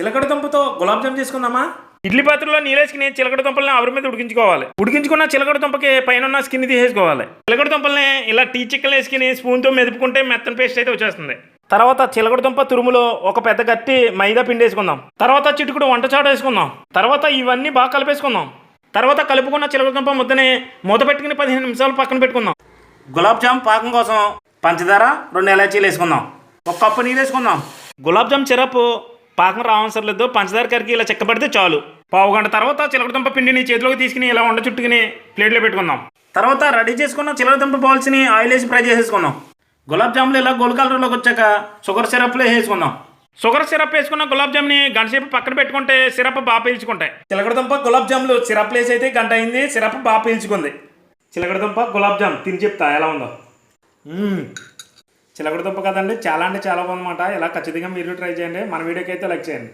చిలకడ దుంపతో గులాబ్ జామ్ చేసుకుందామా? ఇడ్లీ పాత్రలో నీళ్ళేసుకుని చిలకడ దుంపల్ని ఆవిరి మీద ఉడికించుకోవాలి. ఉడికించుకున్న చిలకడ దుంపకి పైన ఉన్న స్కిన్ తీసేసుకోవాలి. చిలకడ దుంపల్ని ఇలా టీ చిక్కలు వేసుకుని స్పూన్తో మెదుపుకుంటే మెత్తని పేస్ట్ అయితే వచ్చేస్తుంది. తర్వాత చిలకడ దుంప తురుములో ఒక పెద్ద గట్టి మైదా పిండి వేసుకుందాం తర్వాత చిటుకుడు వంట చాడు వేసుకుందాం. తర్వాత ఇవన్నీ బాగా కలిపేసుకుందాం. తర్వాత కలుపుకున్న చిలకడ దుంప ముద్దని మూత పెట్టుకుని పదిహేను నిమిషాలు పక్కన పెట్టుకుందాం. గులాబ్ జామ్ పాకం కోసం పంచదార రెండు ఎలాచీలు వేసుకుందాం. ఒక కప్పు నీళ్ళు వేసుకుందాం. గులాబ్ జామ్ సిరప్ పాకం రావసరం లేదు. పంచదార కరికి ఇలా చెక్కబడితే చాలు. పావు గంట తర్వాత చిలకడదుంప పిండిని చేతిలోకి తీసుకుని ఇలా ఉండ చుట్టుకుని ప్లేట్లో పెట్టుకుందాం. తర్వాత రెడీ చేసుకున్న చిలకడదుంప బాల్స్ని ఆయిల్ వేసి ఫ్రై చేసేసుకుందాం. గులాబ్ జాములు ఇలా గోల్ కలర్లోకి వచ్చాక షుగర్ సిరప్లో వేసుకుందాం షుగర్ సిరప్ వేసుకున్న గులాబ్ జామ్ని గంట సేపు పక్కన పెట్టుకుంటే సిరప్ బాగా పీల్చుకుంటాయి. చిలకడదుంప గులాబ్ జాములు సిరప్ వేసి అయితే గంట అయింది సిరప్ బాగా పీల్చుకుంది. చిలకడదుంప గులాబ్ జామ్ తిని చెప్తా ఎలా ఉందో. చిలకడ దుంప కదండి? చాలా అంటే చాలా బాగుందన్నమాట. ఇలా ఖచ్చితంగా మీరు ట్రై చేయండి. మన వీడియోకి అయితే లైక్ చేయండి.